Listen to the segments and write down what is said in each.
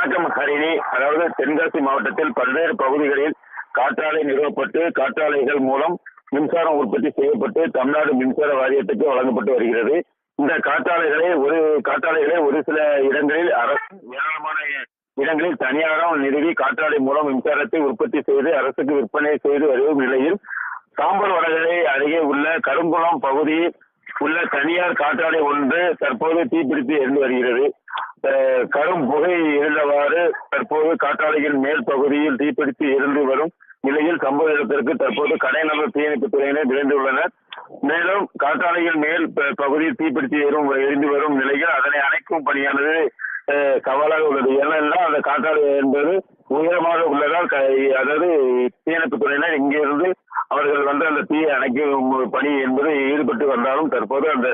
வணக்கம் ஹரிணி அதாவது தென்காசி மாவட்டத்தில் பல்வேறு பகுதிகளில் காற்றாலை நிறுவப்பட்டு காற்றாலைகள் மூலம் மின்சாரம் உற்பத்தி செய்யப்பட்டு தமிழ்நாடு மின்சார வாரியத்துக்கு வழங்கப்பட்டு வருகிறது. இந்த காற்றாலைகளை ஒரு காற்றாலைகளை ஒரு சில இடங்களில் அரசு ஏராளமான இடங்களில் தனியாரம் நிறுவி காற்றாலை மூலம் மின்சாரத்தை உற்பத்தி செய்து அரசுக்கு விற்பனை செய்து வரும் நிலையில் சாம்பர் வடகரை அருகே உள்ள கருங்குளம் பகுதி உள்ள தனியார் காற்றாலை ஒன்று தற்போது தீப்பிடித்து எரிந்து வருகிறது. கரும் புகை இருந்தவாறு தற்போது காற்றாலையின் மேல் பகுதியில் தீப்பிடித்து எரிந்து வரும் நிலையில் சம்பவ இடத்திற்கு தற்போது கடைநபர் தீயணைப்பு துறையினர் விரைந்துள்ளனர். மேலும் காற்றாலையின் மேல் பகுதியில் தீப்பிடித்து எறும் எரிந்து வரும் நிலையில் அதனை அணைக்கும் பணியானது சவாலாக உள்ளது. ஏனென்றால் அந்த காற்றாலை என்பது உயரமாக உள்ளதால் அதாவது தீயணைப்பு துறையினர் இங்கிருந்து அவர்கள் வந்து அந்த தீயை அணைக்கும் பணி என்பது ஈடுபட்டு வந்தாலும் தற்போது அந்த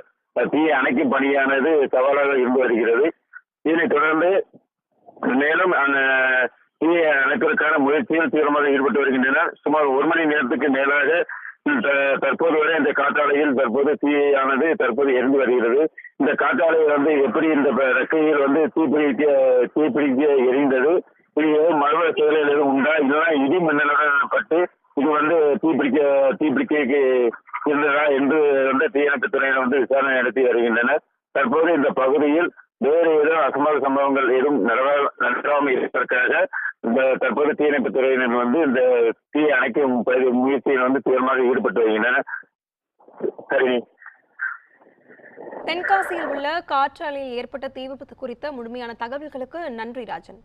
தீயை அணைக்கும் பணியானது சவாலாக இருந்து வருகிறது. இதனைத் தொடர்ந்து மேலும் அந்த தீயை அணைப்பதற்கான முயற்சியில் தீவிரமாக ஈடுபட்டு வருகின்றனர். சுமார் ஒரு மணி நேரத்துக்கு மேலாக த- தற்போது வரை இந்த காற்றாலையில் தற்போது தீயானது தற்போது எரிந்து வருகிறது. இந்த காற்றாலை வந்து எப்படி இந்த ரெக்கையில் வந்து தீப்பிடிக்க தீப்பிடிக்க எரிந்தது? இது ஏதும் மர்ம செயலில் எதுவும் உண்டா? இல்லைன்னா இடி மின்னலுடன் பட்டு இது வந்து தீப்பிடிக்க தீப்பிடிக்க இருந்ததா? என்று வந்து தீயணைப்பு துறையினர் வந்து விசாரணை நடத்தி வருகின்றனர். தற்போது இந்த பகுதியில் வேறு ஏதோ அசம்பாவித சம்பவங்கள் எதுவும் நடவா- நடக்காமல் இருப்பதற்காக இந்த தற்போது தீயணைப்பு துறையினர் வந்து இந்த தீயை அணைக்கும் முயற்சியில் வந்து தீவிரமாக ஈடுபட்டு வருகின்றனர். சரி. தென்காசியில் உள்ள காற்றாலையில் ஏற்பட்ட தீ விபத்து குறித்த முழுமையான தகவல்களுக்கு நன்றி ராஜன்.